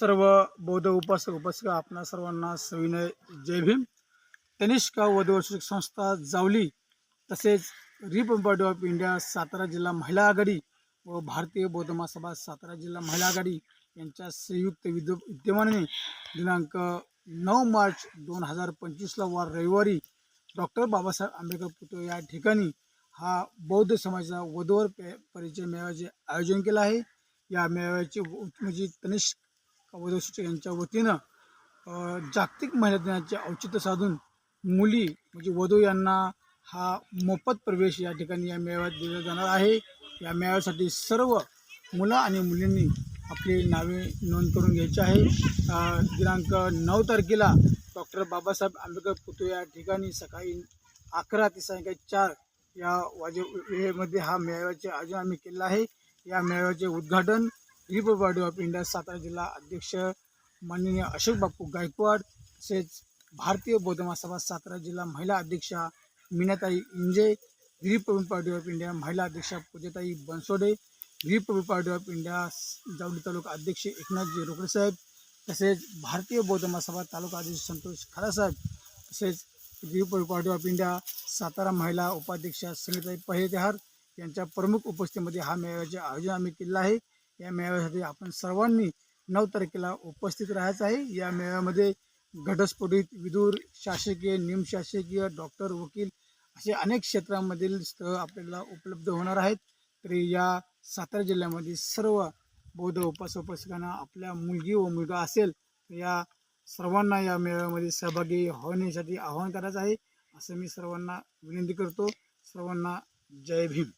सर्व बौद्ध उपासक उपासिका आपणा सर्वांना सविनय जय भीम. तनिष्का वधुवर्षिक संस्था जावली तसेच रिपब्लिक ऑफ इंडिया सातारा जिल्हा महिला आघाडी व भारतीय बौद्ध महासभा सातारा जिल्हा महिला आघाडी यांच्या संयुक्त विद्य विद्यमानाने दिनांक नऊ मार्च दोन हजार पंचवीसला वार रविवारी डॉक्टर बाबासाहेब आंबेडकर पुतळे या ठिकाणी हा बौद्ध समाजाचा वधवर पे परिचय मेळाव्याचे आयोजन केलं आहे. या मेळाव्याचे म्हणजे तनिष्क वधूसूचक यांच्या वतीनं जागतिक महिला दिनाचे औचित्य साधून मुली म्हणजे वधू यांना हा मोफत प्रवेश या ठिकाणी या मेळाव्यात दिला जाणार आहे. या मेळाव्यासाठी सर्व मुलं आणि मुलींनी आपली नावे नोंद करून घ्यायची आहे. दिनांक नऊ तारखेला डॉक्टर बाबासाहेब आंबेडकर पुतळे या ठिकाणी सकाळी अकरा ते सायंकाळी चार या वाजे वेळेमध्ये हा मेळाव्याचे आयोजन आम्ही केलं आहे. या मेळाव्याचे उद्घाटन रिपब्लिक ऑफ इंडिया सातारा जिल्हा अध्यक्ष माननीय अशोक बापू गायकवाड तसेच भारतीय बौद्ध महासभा सातारा जिल्हा महिला अध्यक्षा Meenatai Inje republic party of India महिला अध्यक्षा Poojatai Bansode republic party of India Javali taluka अध्यक्ष एकनाथजी रोकडे साहेब तसेच भारतीय बौद्ध महासभा तालुका अध्यक्ष संतोष खरासाहेब तसेच republic party of India Satara महिला उपाध्यक्षा संगीताई पहेतेहार यांच्या प्रमुख उपस्थितीमध्ये हा मेळाव्याचे आयोजन आम्ही केलेलं आहे. या मेळाव्यासाठी आपण सर्वांनी नऊ तारखेला उपस्थित राहायचं आहे. या मेळाव्यामध्ये घटस्फोटित विदूर शासकीय निमशासकीय डॉक्टर वकील असे अनेक क्षेत्रामधील स्थळं आपल्याला उपलब्ध होणार आहेत. तरी या सातारा जिल्ह्यामध्ये सर्व बौद्ध उपास उपासकांना आपल्या मुलगी व मुलगा असेल तर या सर्वांना या मेळाव्यामध्ये सहभागी होण्यासाठी आवाहन करायचं आहे. असं मी सर्वांना विनंती करतो. सर्वांना जय भीम.